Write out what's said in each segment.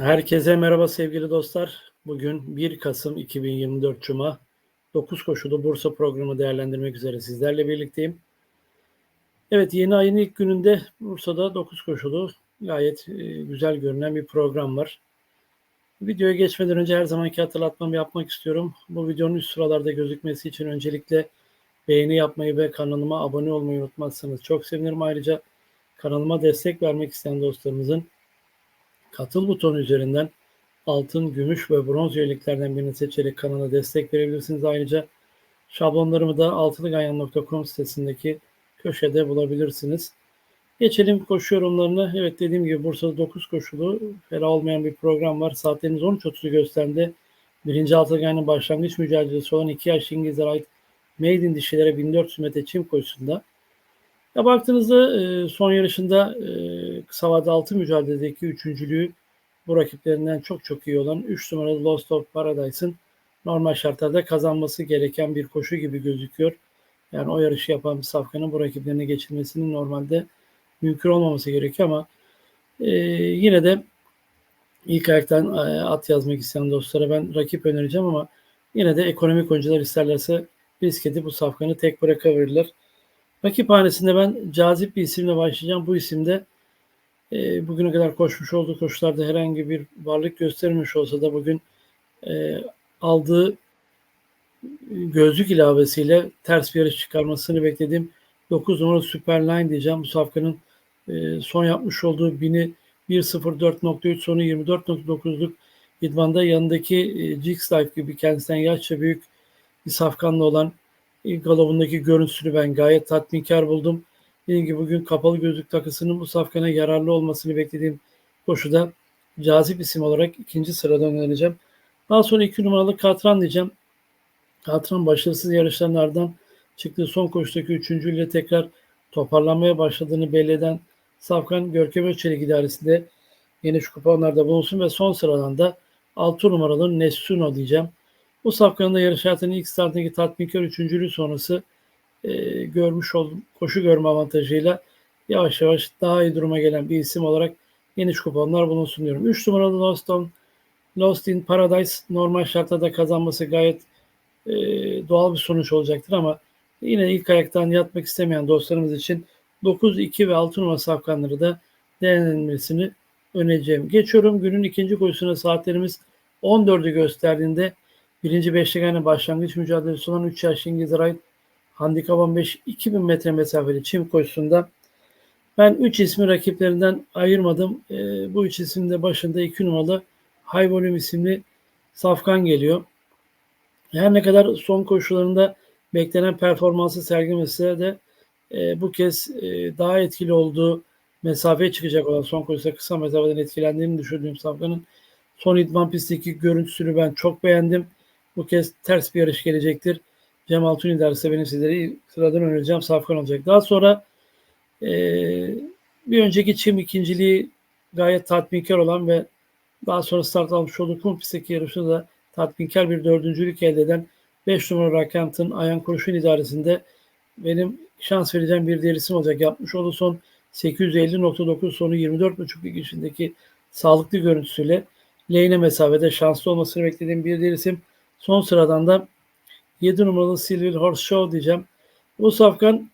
Herkese merhaba sevgili dostlar. Bugün 1 Kasım 2024 Cuma 9 koşulu Bursa programı değerlendirmek üzere sizlerle birlikteyim. Evet yeni ayın ilk gününde Bursa'da 9 koşulu gayet e, güzel görünen bir program var. Videoya geçmeden önce her zamanki hatırlatmamı yapmak istiyorum. Bu videonun üst sıralarda gözükmesi için öncelikle beğeni yapmayı ve kanalıma abone olmayı unutmazsanız çok sevinirim. Ayrıca kanalıma destek vermek isteyen dostlarımızın katıl butonu üzerinden altın, gümüş ve bronz üyeliklerden birini seçerek kanala destek verebilirsiniz. Ayrıca şablonlarımı da altılıganyan.com sitesindeki köşede bulabilirsiniz. Geçelim koşu yorumlarına. Evet dediğim gibi Bursa'da 9 koşulu fena olmayan bir program var. Saatlerimiz 13.30'u gösterdi. Birinci Altılgan'ın başlangıç mücadelesi olan 2 yaş İngilizlere ait Maiden dişilere 1400 metre çim koşusunda ya baktığınızda e, son yarışında e, kısa vade altı mücadeledeki üçüncülüğü bu rakiplerinden çok çok iyi olan 3 numaralı Lost of Paradise'ın normal şartlarda kazanması gereken bir koşu gibi gözüküyor. Yani o yarışı yapan bir safkanın bu rakiplerine geçilmesinin normalde mümkün olmaması gerekiyor ama e, yine de ilk ayaktan e, at yazmak isteyen dostlara ben rakip önereceğim ama yine de ekonomik oyuncular isterlerse risk edip bu safkanı tek bırakabilirler. Rakiphanesinde ben cazip bir isimle başlayacağım. Bu isimde e, bugüne kadar koşmuş olduğu koşularda herhangi bir varlık göstermiş olsa da bugün e, aldığı gözlük ilavesiyle ters bir yarış çıkarmasını beklediğim 9 numaralı Superline diyeceğim. Bu safkanın e, son yapmış olduğu 1000'i 1.04.3 sonu 24.9'luk idmanda yanındaki e, Jigs Life gibi kendisinden yaşça büyük bir safkanla olan Galov'undaki görüntüsünü ben gayet tatminkar buldum. Dediğim gibi bugün kapalı gözlük takısının bu safkana yararlı olmasını beklediğim koşuda cazip isim olarak ikinci sırada önereceğim. Daha sonra iki numaralı Katran diyeceğim. Katran başarısız yarışlardan çıktığı son koşudaki üçüncüyle tekrar toparlanmaya başladığını belli eden Safkan Görkem Özçelik idaresinde geniş kuponlarda bulunsun ve son sıradan da 6 numaralı Nessuno diyeceğim. Bu safkanın da yarış hayatının ilk startındaki tatminkar üçüncülüğü sonrası e, görmüş oldum. Koşu görme avantajıyla yavaş yavaş daha iyi duruma gelen bir isim olarak geniş kuponlar bulunsun diyorum. 3 numaralı Lost, on, Lost in Paradise normal şartlarda kazanması gayet e, doğal bir sonuç olacaktır ama yine ilk ayaktan yatmak istemeyen dostlarımız için 9, 2 ve 6 numara safkanları da değerlendirmesini önereceğim. Geçiyorum günün ikinci koşusuna saatlerimiz 14'ü gösterdiğinde Birinci beşlik başlangıç mücadelesi olan 3 yaşlı İngiliz ait Handikap 15 2000 metre mesafeli çim koşusunda ben 3 ismi rakiplerinden ayırmadım. E, bu üç isimde başında 2 numaralı High Volume isimli Safkan geliyor. Her ne kadar son koşularında beklenen performansı sergilemese de e, bu kez e, daha etkili olduğu mesafeye çıkacak olan son koşuda kısa mesafeden etkilendiğini düşündüğüm Safkan'ın son idman pistteki görüntüsünü ben çok beğendim. Bu kez ters bir yarış gelecektir. Cem Altun derse benim sizlere sıradan önereceğim Safkan olacak. Daha sonra e, bir önceki çim ikinciliği gayet tatminkar olan ve daha sonra start almış olduğu kum pistteki yarışında da tatminkar bir dördüncülük elde eden 5 numara Rakant'ın Ayan Kuruş'un idaresinde benim şans vereceğim bir diğer isim olacak. Yapmış olduğu son 850.9 sonu 24.5 lig içindeki sağlıklı görüntüsüyle lehine mesafede şanslı olmasını beklediğim bir diğer isim Son sıradan da 7 numaralı Silver Horse Show diyeceğim. Bu safkan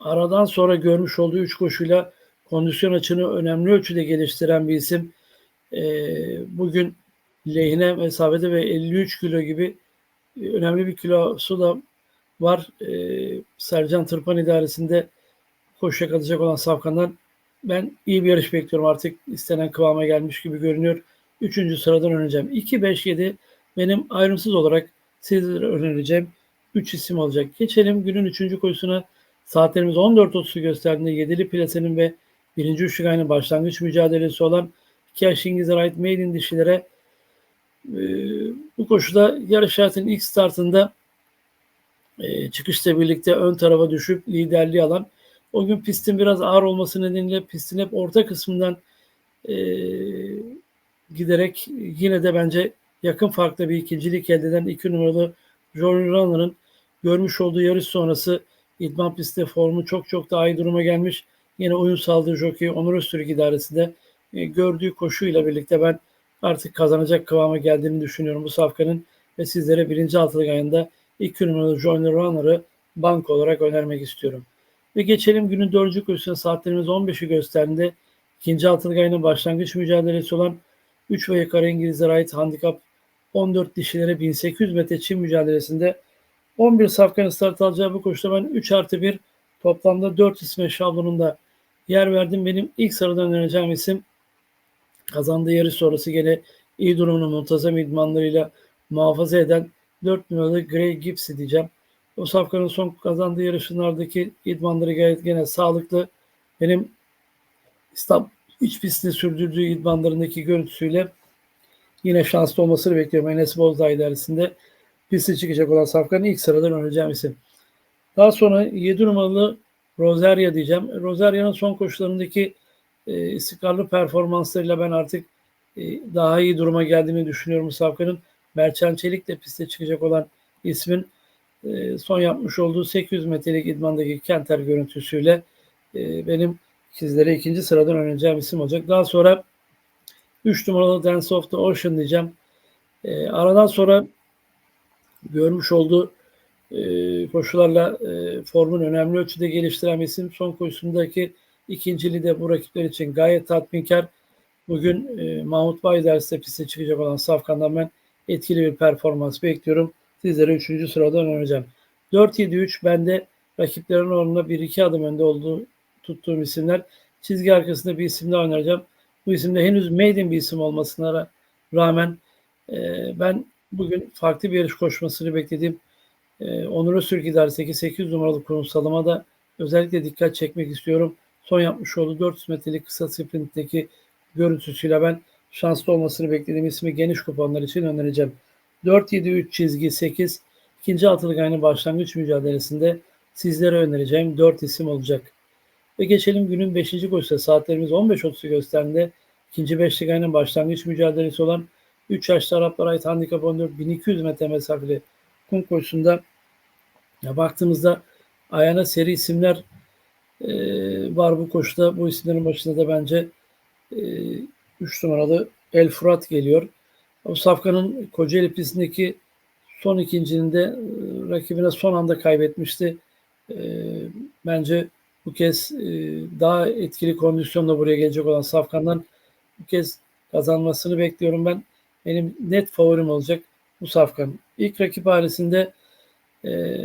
aradan sonra görmüş olduğu 3 koşuyla kondisyon açını önemli ölçüde geliştiren bir isim. Ee, bugün lehine mesafede ve 53 kilo gibi önemli bir kilosu da var. Ee, Sercan Tırpan idaresinde koşuya katılacak olan safkandan ben iyi bir yarış bekliyorum artık istenen kıvama gelmiş gibi görünüyor. Üçüncü sıradan öneceğim. 2, 5, 7 benim ayrımsız olarak sizlere önereceğim 3 isim olacak. Geçelim günün 3. koşusuna. Saatlerimiz 14.30'u gösterdiğinde Yedili Plase'nin ve 1. Üçlük aynı başlangıç mücadelesi olan iki yaş İngiliz'e ait maiden dişilere e, bu koşuda yarış hayatının ilk startında e, çıkışla birlikte ön tarafa düşüp liderliği alan o gün pistin biraz ağır olması nedeniyle pistin hep orta kısmından e, giderek yine de bence yakın farklı bir ikincilik elde eden iki numaralı Jordan Runner'ın görmüş olduğu yarış sonrası idman pistte formu çok çok daha iyi duruma gelmiş. Yine oyun sağladığı jockey Onur Öztürk idaresi de e, gördüğü koşuyla birlikte ben artık kazanacak kıvama geldiğini düşünüyorum bu safkanın ve sizlere birinci altılık ayında ilk numaralı Joiner Runner'ı bank olarak önermek istiyorum. Ve geçelim günün dördüncü koşusuna saatlerimiz 15'i gösterdiğinde ikinci altılık ayının başlangıç mücadelesi olan 3 ve yukarı İngilizlere ait handikap 14 dişilere 1800 metre çim mücadelesinde 11 safkanın start alacağı bu koşuda ben 3 artı 1 toplamda 4 isme şablonunda yer verdim. Benim ilk sıradan önereceğim isim kazandığı yarış sonrası gene iyi durumunu muntazam idmanlarıyla muhafaza eden 4 numaralı Gray Gibbs diyeceğim. O safkanın son kazandığı yarışlardaki idmanları gayet gene sağlıklı. Benim İstanbul iç pistte sürdürdüğü idmanlarındaki görüntüsüyle yine şanslı olmasını bekliyorum. Enes Bozdağ idaresinde piste çıkacak olan safkanın ilk sıradan önereceğim isim. Daha sonra 7 numaralı Rosaria diyeceğim. Rosaria'nın son koşularındaki e, istikrarlı performanslarıyla ben artık e, daha iyi duruma geldiğini düşünüyorum Safkan'ın. Merçan Çelik de piste çıkacak olan ismin e, son yapmış olduğu 800 metrelik idmandaki Kenter görüntüsüyle e, benim sizlere ikinci sıradan önereceğim isim olacak. Daha sonra 3 numaralı Dance of the Ocean diyeceğim. E, aradan sonra görmüş olduğu e, koşularla e, formun önemli ölçüde geliştiren isim. Son koşusundaki ikinciliği de bu rakipler için gayet tatminkar. Bugün e, Mahmut Bayders'te piste çıkacak olan Safkan'dan ben etkili bir performans bekliyorum. Sizlere 3. sıradan önereceğim. 4-7-3 bende rakiplerin oranında 1-2 adım önde olduğu tuttuğum isimler. Çizgi arkasında bir isim daha önereceğim. Bu isimde henüz maiden bir isim olmasına rağmen e, ben bugün farklı bir yarış koşmasını beklediğim e, Onur Öztürk idaresindeki 8 numaralı kurumsalıma da özellikle dikkat çekmek istiyorum. Son yapmış olduğu 400 metrelik kısa sprintteki görüntüsüyle ben şanslı olmasını beklediğim ismi geniş kuponlar için önereceğim. 4-7-3 çizgi 8 ikinci altılık aynı başlangıç mücadelesinde sizlere önereceğim 4 isim olacak. Ve geçelim günün 5. koşusu. Saatlerimiz 15.30'u gösterdiğinde ikinci beşlik aynı başlangıç mücadelesi olan 3 yaşlı Araplara ait handikap 14 1200 metre mesafeli kum koşusunda ya baktığımızda ayağına seri isimler e, var bu koşuda. Bu isimlerin başında da bence 3 e, numaralı El Fırat geliyor. O Safkan'ın Kocaeli pistindeki son ikincinde e, rakibine son anda kaybetmişti. E, bence bu kez e, daha etkili kondisyonla buraya gelecek olan Safkan'dan bu kez kazanmasını bekliyorum ben. Benim net favorim olacak bu Safkan. İlk rakip ailesinde e,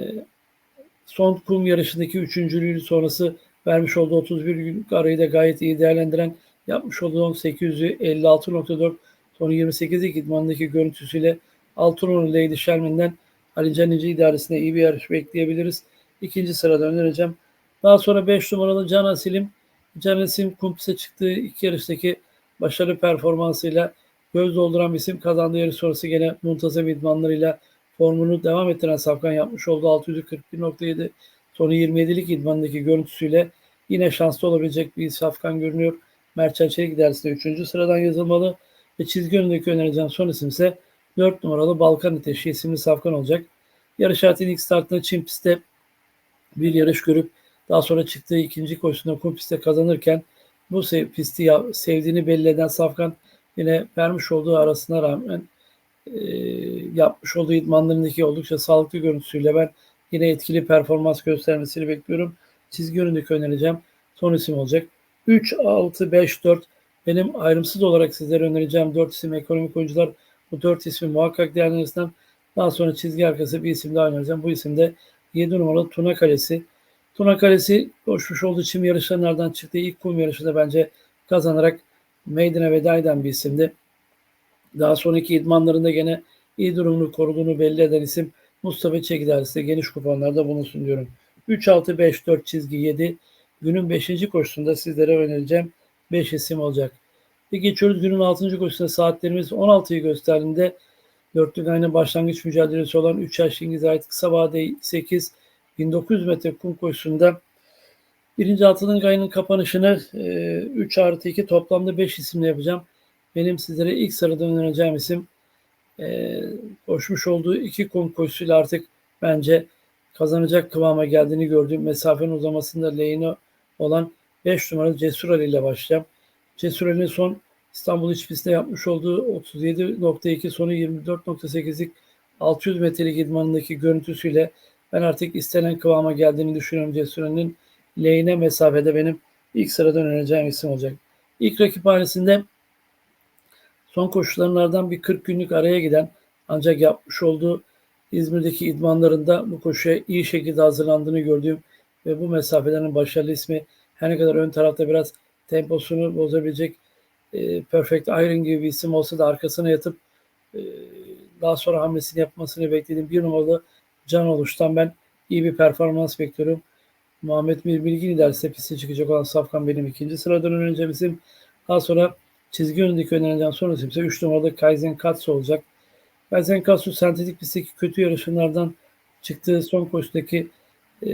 son kum yarışındaki üçüncülüğü sonrası vermiş olduğu 31 günlük arayı da gayet iyi değerlendiren yapmış olduğu 856.4 son 28'lik idmanındaki görüntüsüyle Altınoluk Lady Sherman'den Ali Canici idaresinde iyi bir yarış bekleyebiliriz. İkinci sırada önereceğim. Daha sonra 5 numaralı Can Asil'im. Can Asil'im kumpise çıktığı iki yarıştaki başarılı performansıyla göz dolduran bir isim kazandığı yarış sonrası gene muntazam idmanlarıyla formunu devam ettiren Safkan yapmış olduğu 641.7 sonu 27'lik idmanındaki görüntüsüyle yine şanslı olabilecek bir Safkan görünüyor. Mertcan Çelik dersinde 3. sıradan yazılmalı ve çizgi önündeki önereceğim son isim ise 4 numaralı Balkan Ateşi isimli Safkan olacak. Yarış hayatının ilk startında Çin pistte bir yarış görüp daha sonra çıktığı ikinci koşusunda kum pistte kazanırken bu pisti sevdiğini belli eden Safkan yine vermiş olduğu arasına rağmen e, yapmış olduğu idmanlarındaki oldukça sağlıklı görüntüsüyle ben yine etkili performans göstermesini bekliyorum. Çizgi önündeki önereceğim. Son isim olacak. 3, 6, 5, 4 benim ayrımsız olarak sizlere önereceğim 4 isim ekonomik oyuncular. Bu 4 ismi muhakkak değerlendirirsen daha sonra çizgi arkası bir isim daha önereceğim. Bu isim de 7 numaralı Tuna Kalesi. Tuna Kalesi koşmuş olduğu çim yarışlarından çıktığı ilk kum yarışında bence kazanarak Maiden'e veda eden bir isimdi. Daha sonraki idmanlarında gene iyi durumunu koruduğunu belli eden isim Mustafa Çekidar ise geniş kuponlarda bulunsun diyorum. 3-6-5-4 çizgi 7 günün 5. koşusunda sizlere önereceğim 5 isim olacak. Ve geçiyoruz günün 6. koşusunda saatlerimiz 16'yı gösterdiğinde dörtlük aynı başlangıç mücadelesi olan 3 yaş İngiliz ait kısa vade 8 1900 metre kum koşusunda birinci altının ayının kapanışını e, 3 artı 2 toplamda 5 isimle yapacağım. Benim sizlere ilk sırada önereceğim isim e, koşmuş olduğu iki kum koşusuyla artık bence kazanacak kıvama geldiğini gördüğüm mesafenin uzamasında lehine olan 5 numaralı Cesur Ali ile başlayacağım. Cesur Ali'nin son İstanbul iç pistte yapmış olduğu 37.2 sonu 24.8'lik 600 metrelik idmanındaki görüntüsüyle ben artık istenen kıvama geldiğini düşünüyorum Cesur Ali'nin. Lehine mesafede benim ilk sıradan önereceğim isim olacak. İlk rakip hanesinde son koşularından bir 40 günlük araya giden ancak yapmış olduğu İzmir'deki idmanlarında bu koşuya iyi şekilde hazırlandığını gördüğüm ve bu mesafelerin başarılı ismi her ne kadar ön tarafta biraz temposunu bozabilecek e, Perfect Iron gibi bir isim olsa da arkasına yatıp e, daha sonra hamlesini yapmasını beklediğim bir numaralı Can Oluş'tan ben iyi bir performans bekliyorum. Muhammed Mir Bilgin ilerse piste çıkacak olan Safkan benim ikinci sıradan önereceğim. Daha sonra çizgi önündeki önereceğim son ise 3 numaralı Kaizen Katsu olacak. Kaizen Katsu sentetik pistteki kötü yarışımlardan çıktığı son koşudaki e,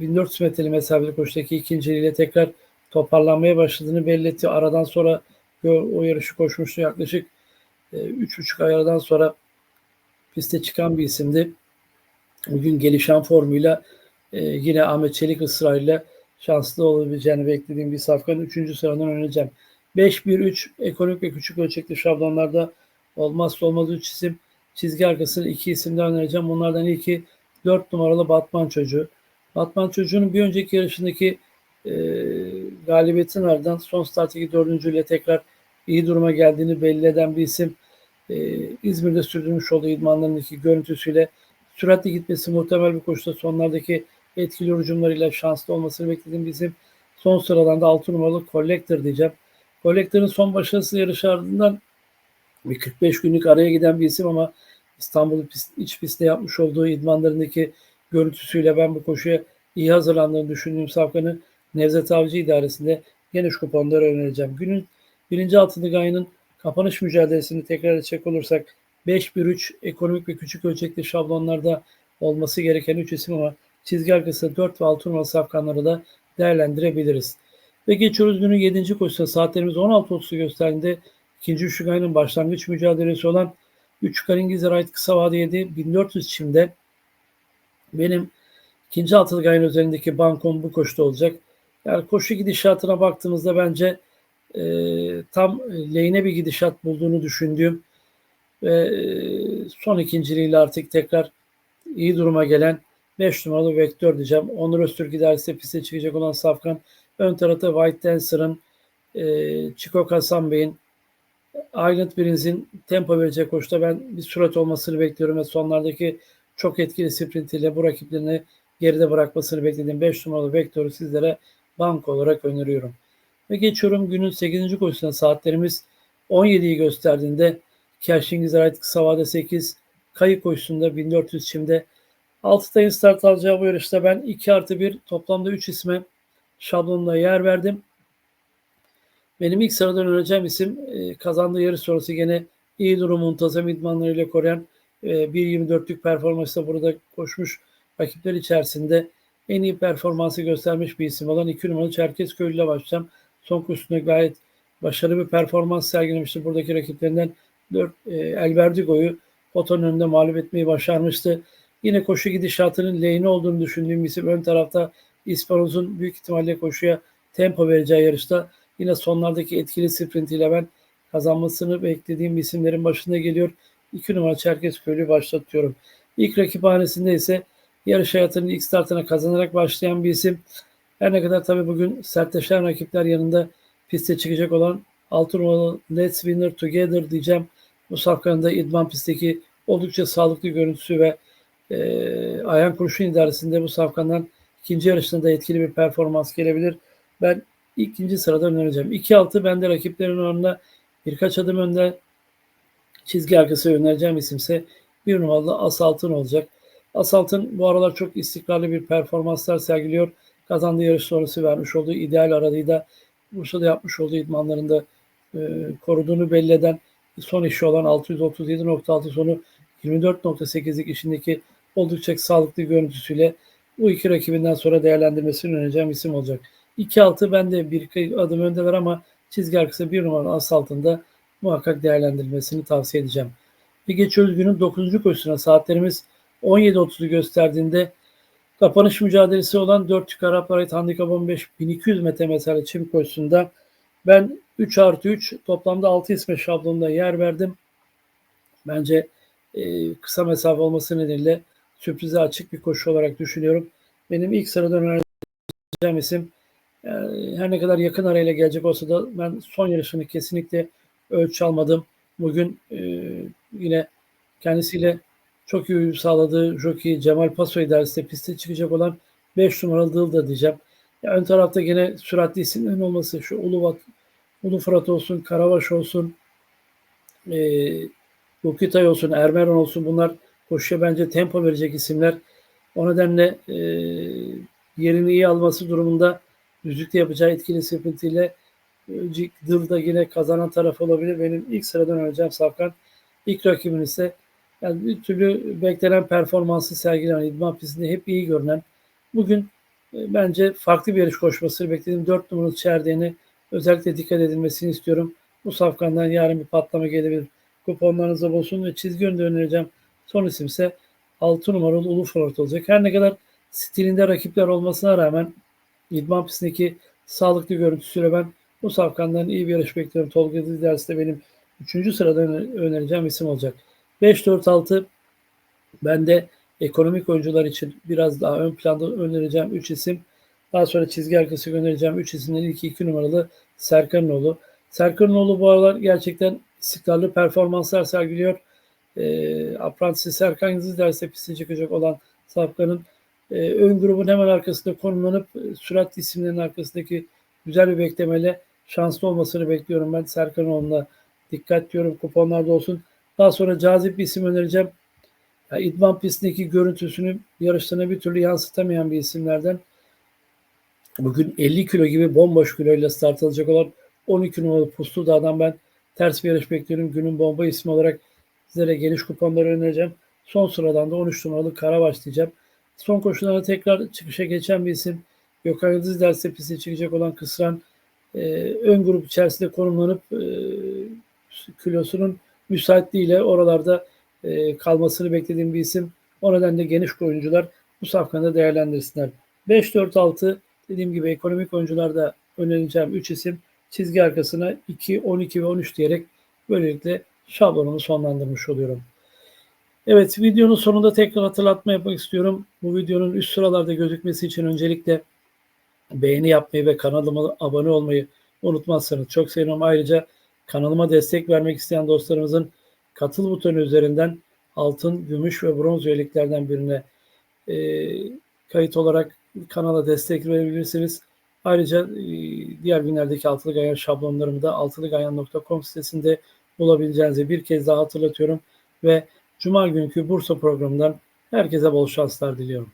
1400 metreli mesafeli koşudaki ikinciliğiyle tekrar toparlanmaya başladığını belli etti. Aradan sonra o yarışı koşmuştu. Yaklaşık e, 3,5 ay aradan sonra piste çıkan bir isimdi. Bugün gelişen formuyla e, yine Ahmet Çelik ısrarıyla şanslı olabileceğini beklediğim bir safkanın 3. sıradan önereceğim. 5-1-3 ekonomik ve küçük ölçekli şablonlarda olmazsa olmaz 3 isim. Çizgi arkasını 2 isimden önereceğim. Bunlardan ilki 4 numaralı Batman çocuğu. Batman çocuğunun bir önceki yarışındaki e, galibiyetin ardından son starttaki dördüncüyle tekrar iyi duruma geldiğini belli eden bir isim. E, İzmir'de sürdürmüş olduğu idmanlarındaki görüntüsüyle süratli gitmesi muhtemel bir koşuda sonlardaki etkili hücumlarıyla şanslı olmasını beklediğim bizim son sıradan da 6 numaralı Collector diyeceğim. Collector'ın son başarısız yarışı ardından bir 45 günlük araya giden bir isim ama İstanbul pist, iç pistte yapmış olduğu idmanlarındaki görüntüsüyle ben bu koşuya iyi hazırlandığını düşündüğüm Safkan'ı Nevzat Avcı idaresinde geniş kuponlara önereceğim. Günün birinci altılı gayının kapanış mücadelesini tekrar edecek olursak 5-1-3 ekonomik ve küçük ölçekli şablonlarda olması gereken 3 isim ama çizgi arkası 4 ve 6 numaralı safkanları da değerlendirebiliriz. Ve geçiyoruz günün 7. koşusuna saatlerimiz 16.30'u gösterdiğinde ikinci üçlük ayının başlangıç mücadelesi olan 3 Karingizer ait kısa vade 7 1400 çimde benim ikinci altılı ayın üzerindeki bankom bu koşuda olacak. Yani koşu gidişatına baktığımızda bence e, tam lehine bir gidişat bulduğunu düşündüğüm ve e, son ikinciliğiyle artık tekrar iyi duruma gelen 5 numaralı vektör diyeceğim. Onur Öztürk idaresi piste çıkacak olan Safkan. Ön tarafta White Dancer'ın e, Chico Kasan Bey'in Island Brins'in tempo verecek koşuda ben bir sürat olmasını bekliyorum ve sonlardaki çok etkili sprintiyle bu rakiplerini geride bırakmasını beklediğim 5 numaralı vektörü sizlere bank olarak öneriyorum. Ve geçiyorum günün 8. koşusuna saatlerimiz 17'yi gösterdiğinde Kerşingiz'e ait kısa vade 8, kayık koşusunda 1400 çimde 6 tayın start alacağı bu yarışta ben 2 artı 1 toplamda 3 isme şablonuna yer verdim. Benim ilk sıradan önereceğim isim e, kazandığı yarış sonrası gene iyi durum muntazam idmanlarıyla koruyan e, 1.24'lük performansla burada koşmuş rakipler içerisinde en iyi performansı göstermiş bir isim olan 2 numaralı Çerkezköylü ile başlayacağım. Son kursunda gayet başarılı bir performans sergilemişti. Buradaki rakiplerinden 4 e, El Verdigo'yu potanın önünde mağlup etmeyi başarmıştı. Yine koşu gidişatının lehine olduğunu düşündüğüm isim ön tarafta İsparoz'un büyük ihtimalle koşuya tempo vereceği yarışta yine sonlardaki etkili sprintiyle ben kazanmasını beklediğim isimlerin başında geliyor. 2 numara Çerkezköylü başlatıyorum. İlk rakip hanesinde ise yarış hayatının ilk startına kazanarak başlayan bir isim. Her ne kadar tabii bugün sertleşen rakipler yanında piste çıkacak olan 6 numaralı Let's Winner Together diyeceğim. Bu safkanın da idman pistteki oldukça sağlıklı görüntüsü ve e, Ayhan Kurşun idaresinde bu safkandan ikinci yarışında da etkili bir performans gelebilir. Ben ikinci sırada önereceğim. 2-6 bende rakiplerin oranında birkaç adım önde çizgi arkası önereceğim isimse bir numaralı Asaltın olacak. Asaltın bu aralar çok istikrarlı bir performanslar sergiliyor. Kazandığı yarış sonrası vermiş olduğu ideal aralığı da Bursa'da yapmış olduğu idmanlarında e, koruduğunu belli eden son işi olan 637.6 sonu 24.8'lik işindeki oldukça sağlıklı görüntüsüyle bu iki rakibinden sonra değerlendirmesini önereceğim isim olacak. 2-6 ben de bir adım öndeler ama çizgi arkası bir numara as altında muhakkak değerlendirmesini tavsiye edeceğim. Bir geçiyoruz günün 9. koşusuna saatlerimiz 17.30'u gösterdiğinde kapanış mücadelesi olan 4 Türk Araplar ait handikap 15 1200 metre mesafeli çim koşusunda Ben 3 artı 3 toplamda 6 isme şablonunda yer verdim. Bence e, kısa mesafe olması nedeniyle sürprize açık bir koşu olarak düşünüyorum. Benim ilk sıradan önereceğim isim e, her ne kadar yakın arayla gelecek olsa da ben son yarışını kesinlikle ölçü almadım. Bugün e, yine kendisiyle çok iyi uyum sağladığı jockey Cemal Paso idaresinde piste çıkacak olan 5 numaralı Dıl diyeceğim. Ya ön tarafta gene süratli isimlerin olması şu Uluvat, Ulu Fırat olsun, Karavaş olsun, e, Lukitay olsun, Ermeron olsun bunlar koşuya bence tempo verecek isimler. O nedenle e, yerini iyi alması durumunda düzlükte yapacağı etkili sprint'iyle Dıl yine kazanan taraf olabilir. Benim ilk sıradan öleceğim Safkan. İlk rakibin ise yani bir türlü beklenen performansı sergileyen idman pistinde hep iyi görünen bugün e, bence farklı bir yarış koşmasını beklediğim 4 numaralı çerdeğine özellikle dikkat edilmesini istiyorum. Bu safkandan yarın bir patlama gelebilir. Kuponlarınıza bulsun ve çizgi önünde önereceğim. Son isim ise 6 numaralı Ulu Fırat olacak. Her ne kadar stilinde rakipler olmasına rağmen idman pistindeki sağlıklı görüntüsüyle ben bu safkandan iyi bir yarış bekliyorum. Tolga Diders de benim 3. sırada önereceğim isim olacak. 5-4-6 ben de ekonomik oyuncular için biraz daha ön planda önereceğim 3 isim. Daha sonra çizgi arkası önereceğim 3 isimden ilk 2 numaralı Serkanoğlu. Serkanoğlu bu aralar gerçekten istikrarlı performanslar sergiliyor. E, Apprentice Serkan Yıldız derste piste çıkacak olan Safkan'ın e, ön grubun hemen arkasında konumlanıp e, sürat isimlerinin arkasındaki güzel bir beklemeyle şanslı olmasını bekliyorum ben Serkanoğlu'na. Dikkat diyorum kuponlarda olsun. Daha sonra cazip bir isim önereceğim. Yani İdman pistindeki görüntüsünü yarışlarına bir türlü yansıtamayan bir isimlerden. Bugün 50 kilo gibi bomboş kiloyla start alacak olan 12 numaralı Puslu Dağ'dan ben ters bir yarış bekliyorum. Günün bomba ismi olarak sizlere geniş kuponları önereceğim. Son sıradan da 13 numaralı Karabaş diyeceğim. Son koşulara tekrar çıkışa geçen bir isim. Gökhan Yıldız derste piste çıkacak olan Kısran e, ön grup içerisinde konumlanıp e, kilosunun müsaitliğiyle oralarda e, kalmasını beklediğim bir isim. O nedenle geniş oyuncular bu safkanda değerlendirsinler. 5-4-6 dediğim gibi ekonomik oyuncularda önereceğim 3 isim çizgi arkasına 2, 12 ve 13 diyerek böylelikle şablonumu sonlandırmış oluyorum. Evet videonun sonunda tekrar hatırlatma yapmak istiyorum. Bu videonun üst sıralarda gözükmesi için öncelikle beğeni yapmayı ve kanalıma abone olmayı unutmazsanız çok sevinirim. Ayrıca kanalıma destek vermek isteyen dostlarımızın katıl butonu üzerinden altın, gümüş ve bronz üyeliklerden birine e, kayıt olarak kanala destek verebilirsiniz. Ayrıca e, diğer günlerdeki altılı gayan şablonlarımı da altılıgayan.com sitesinde bulabileceğinizi bir kez daha hatırlatıyorum ve Cuma günkü Bursa programından herkese bol şanslar diliyorum.